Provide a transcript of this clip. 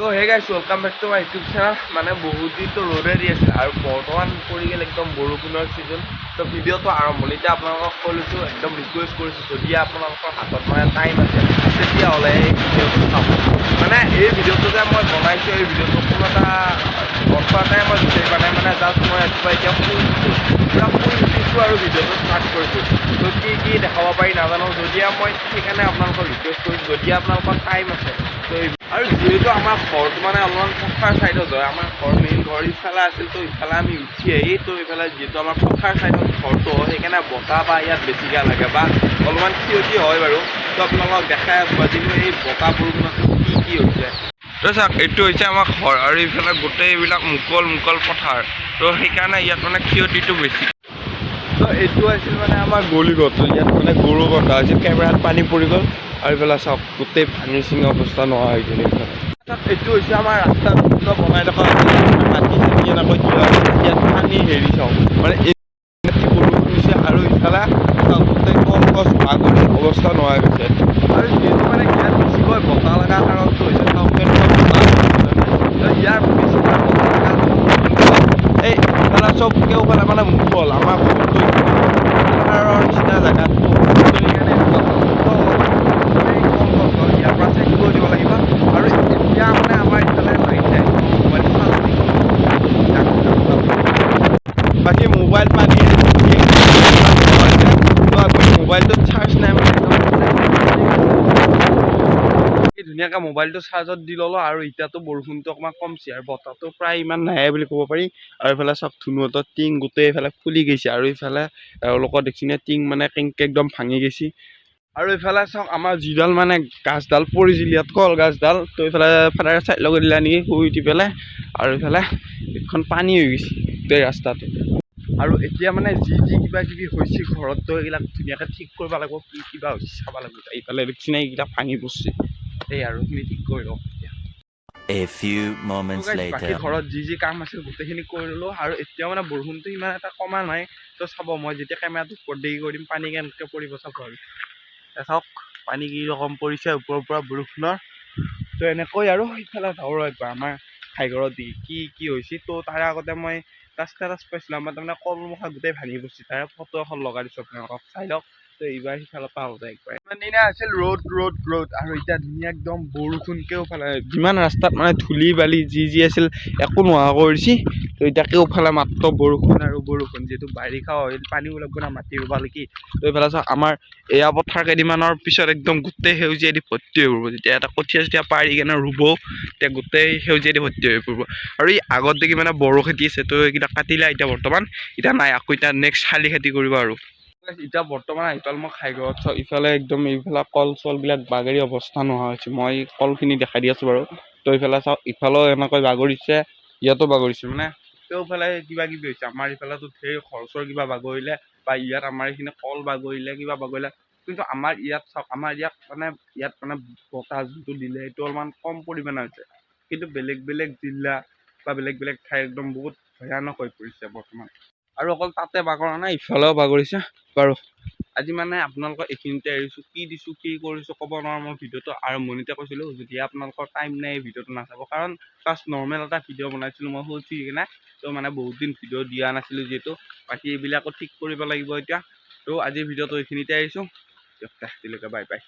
তো hey guys welcome back to my YouTube channel মানে বহুত দিনতো ৰ'দে দি আছিল আৰু বৰ্তমান পৰি গ'ল একদম বৰষুণৰ ছিজন তো ভিডিঅ'টো আৰম্ভণিতে আপোনালোকক কৈছোঁ একদম ৰিকুৱেষ্ট কৰিছোঁ, যদি আপোনালোকৰ হাতত মানে টাইম আছে, তেতিয়াহ'লে এই ভিডিঅ'টো চাব। মানে এই ভিডিঅ'টো যে মই বনাইছোঁ, এই ভিডিঅ'টো কোনো এটা অৰ্থ এটাই মই বিচাৰি নাই মানে জাষ্ট মই ৰাতিপুৱা এতিয়া শুই উঠিছোঁ পূৰা শুই আৰু ভিডিঅ'টো ষ্টাৰ্ট কৰিছোঁ তো কি কি দেখাব পাৰি নাজানো যদিহে মই সেইকাৰণে আপোনালোকক ৰিকুৱেষ্ট কৰিছোঁ যদি আপোনালোকৰ টাইম আছে তো আৰু যিহেতু আমাৰ ঘৰটো মানে অলপমান পথাৰ ছাইডত হয় আমাৰ ঘৰ মেইন ঘৰ ইফালে আছিল তো ইফালে আমি উঠি আহি তো ইফালে যিহেতু আমাৰ পথাৰ ছাইডত ঘৰটো হয় সেইকাৰণে বতাহ বা ইয়াত বেছিকৈ লাগে বা অলপমান ক্ষতি হয় বাৰু তো আপোনালোকক দেখাই আছোঁ আজি এই বতাহ বৰষুণত কি কি হৈছে তো চাওক এইটো হৈছে আমাৰ ঘৰ আৰু ইফালে গোটেই এইবিলাক মুকল মুকল পথাৰ। তো সেইকাৰণে ইয়াত মানে ক্ষতিটো বেছি। তো এইটো আছিল মানে আমাৰ গলিঘৰটো ইয়াত মানে গৰু বন্ধা হৈছিল কেমেৰাত পানী পৰি গ'ল। আৰু এইফালে চাওক গোটেই ভাঙি চিঙি অৱস্থা নোহোৱা হৈ গ'ল এইফালে। এইটো হৈছে আমাৰ যোনটো বনাই থকা মাটি চাটি এনেকৈ দিয়া ইয়াত পানী হেৰি চাওক। মানে এই আৰু ইফালে চাওক গোটেই কল গছ বাগৰি অৱস্থা নোহোৱা হৈ গৈছে। আৰু যিহেতু মানে ইয়াত বেছিকৈ বতাহ লগা কাৰণটো হৈছে চাওক কেনেকুৱা বতাহ তো ইয়াৰ বেছিকৈ বতাহ লগা এই চব কেওফালে মানে মুকল আমাৰ ঘৰটো পাহাৰৰ নিচিনা গছ ইয়াৰ পৰা চেক দিব লাগিব আৰু এতিয়া মানে আমাৰ ইফালে মাৰিছে মোবাইল বাকী মোবাইল পানী মোবাইলটোত চাৰ্জ নাই ধুনীয়াকৈ মোবাইলটো চাৰ্জত দি ল'লোঁ আৰু এতিয়াতো বৰষুণটো অকণমান কমছে আৰু বতাহটো প্ৰায় ইমান নাহে বুলি ক'ব পাৰি। আৰু এইফালে চব ধুনুহঁতৰ টিং গোটেই এইফালে ফুলি গৈছে আৰু ইফালে এওঁলোকৰ দেখিনে টিং মানে কেংকে একদম ভাঙি গৈছে। আৰু এইফালে চাওক আমাৰ যিডাল মানে গাছডাল পৰিছিল ইয়াত কল গাছডাল তো এইফালে ফাদাৰে চাইড লগাই দিলে নেকি শুই উঠি পেলাই। আৰু এইফালে এখন পানী হৈ গৈছে গোটেই ৰাস্তাটো। আৰু এতিয়া মানে যি যি কিবা কিবি হৈছে ঘৰত তো এইবিলাক ধুনীয়াকৈ ঠিক কৰিব লাগিব কি কিবা হৈছে চাব লাগিব। এইফালে দেখিছেনে এইকেইটা ভাঙি পৰিছে। এই আৰু সেইখিনি ঠিক কৰি লওঁ এতিয়া A few moments তো guys, বাকী later. ঘৰত যি যি কাম আছিল গোটেইখিনি কৰি ল'লোঁ আৰু এতিয়া মানে বৰষুণটো ইমান এটা কমা নাই। তো চাব মই যেতিয়া কেমেৰাটো ওপৰত দেৰি কৰি দিম পানী কেনেকৈ পৰিব চাব আৰু। এ চাওক পানী কি ৰকম পৰিছে ওপৰৰ পৰা বৰষুণৰ। তো এনেকৈ আৰু সিফালে যাওঁ একবাৰ আমাৰ ঠাইঘৰত দি কি কি হৈছে। তো তাৰে আগতে মই এটা ষ্টেটাছ পাইছিলোঁ। আমাৰ তাৰমানে কলমখা গোটেই ভাঙি পৰিছে তাৰে ফটো এখন লগাই দিছোঁ আপোনালোকক। চাই লওক। তো এইবাৰ সিফালৰ পৰা আহোঁতে একবাৰ। ইমান দিনা আছিল ৰ'দ ৰ'দ ৰ'দ আৰু এতিয়া ধুনীয়া একদম বৰষুণ কেওফালে যিমান ৰাস্তাত মানে ধূলি বালি যি যি আছিল, একো নোহোৱা কৰিছে। তো এতিয়া কেওফালে মাত্ৰ বৰষুণ আৰু বৰষুণ, যিহেতু বাৰিষা হয় পানী ওলাব না মাটি ৰুবা লাগি। তো এইফালে চাওক আমাৰ এয়া পথাৰ কেইদিনমানৰ পিছত একদম গোটেই সেউজীয়া দি ভৰ্তি হৈ পৰিব। যেতিয়া এটা কঠীয়া চঠীয়া পাৰি কেনে ৰুব, তেতিয়া গোটেই সেউজীয়া দি ভৰ্তি হৈ পৰিব। আৰু এই আগত দেখি মানে বড়ো খেতি আছে, তো এইকেইটা কাটিলে এতিয়া বৰ্তমান। এতিয়া নাই, আকৌ এতিয়া নেক্সট শালি খেতি কৰিব আৰু। এতিয়া বৰ্তমান আহিপাল মই খাইঘৰত চাওক ইফালে একদম এইফালে কল চলবিলাক বাগৰি অৱস্থা নোহোৱা হৈছে। মই কলখিনি দেখাই দি আছোঁ বাৰু। তো ইফালে চাওক ইফালেও এনেকৈ বাগৰিছে ইয়াতো বাগৰিছে। মানে কেওফালে কিবা কিবি হৈছে। আমাৰ ইফালেতো ঢেৰ খৰচৰ কিবা বাগৰিলে বা ইয়াত আমাৰ এইখিনি কল বাগৰিলে কিবা বাগৰিলে। কিন্তু আমাৰ ইয়াত চাওক আমাৰ ইয়াত মানে ইয়াত মানে বতাহ যোনটো দিলে সেইটো অলপমান কম পৰিমাণে হৈছে। কিন্তু বেলেগ বেলেগ জিলা বা বেলেগ বেলেগ ঠাই একদম বহুত ভয়ানক হৈ পৰিছে বৰ্তমান। আৰু অকল তাতে বাগৰা নাই, ইফালেও বাগৰিছে। বাৰু, আজি মানে আপোনালোকক এইখিনিতে এৰিছোঁ। কি দিছোঁ, কি কৰিছোঁ, ক'ব নোৱাৰোঁ। মই ভিডিঅ'টো আৰম্ভণিতে কৈছিলোঁ যদি আপোনালোকৰ টাইম নাই ভিডিঅ'টো নাচাব। কাৰণ জাষ্ট নৰ্মেল এটা ভিডিঅ' বনাইছিলোঁ, মই শুই উঠি কিনে তো মানে বহুত দিন ভিডিঅ' দিয়া নাছিলোঁ যিহেতু। বাকী এইবিলাকো ঠিক কৰিব লাগিব এতিয়া। তো আজিৰ ভিডিঅ'টো এইখিনিতে এৰিছোঁ। দিয়ক আজিলৈকে বাই বাই